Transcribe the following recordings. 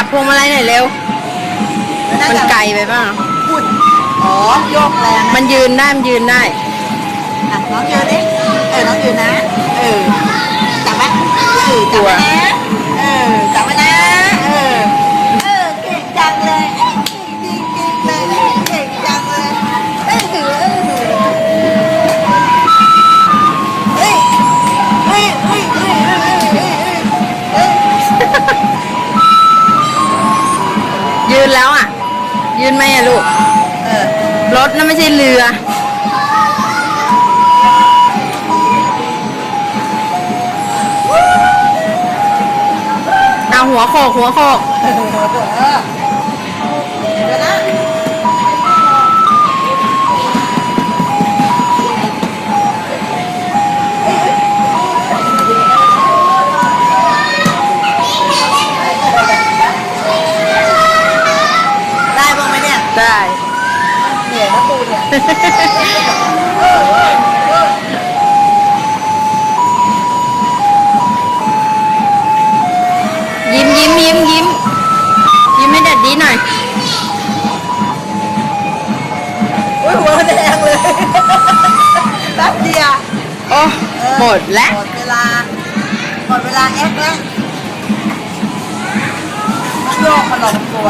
จับพวงมาลัยหน่อยเร็ว มันไกลไปเปล่าพูดอ๋อ โยกแรงมันยืนได้ มันยืนได้ อะน้องยืนดิเออ น้องยืนนะ เออ จับไหมเออจับไว้น แล้วอะ ยืนไหมอะลูก เออ รถนั่นไม่ใช่เรือ เอาหัวโขกหัวโขก เออ เนี่ยได้เหนื่อยนะปูเนี่ยยิ้มยิ้มยิ้มยิ้มยิ้มให้แดดดีหน่อยอุ้ยหัวแดงเลยแป๊บเดียวโอ้หมดแล้วหมดเวลาหมดเวลาแอคแล้วโยกมาหลอกตัว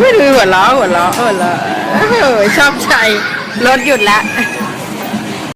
ไม่ดูหัวล้อหัวล้อหัวล้อเออชอบใจรถหยุดละ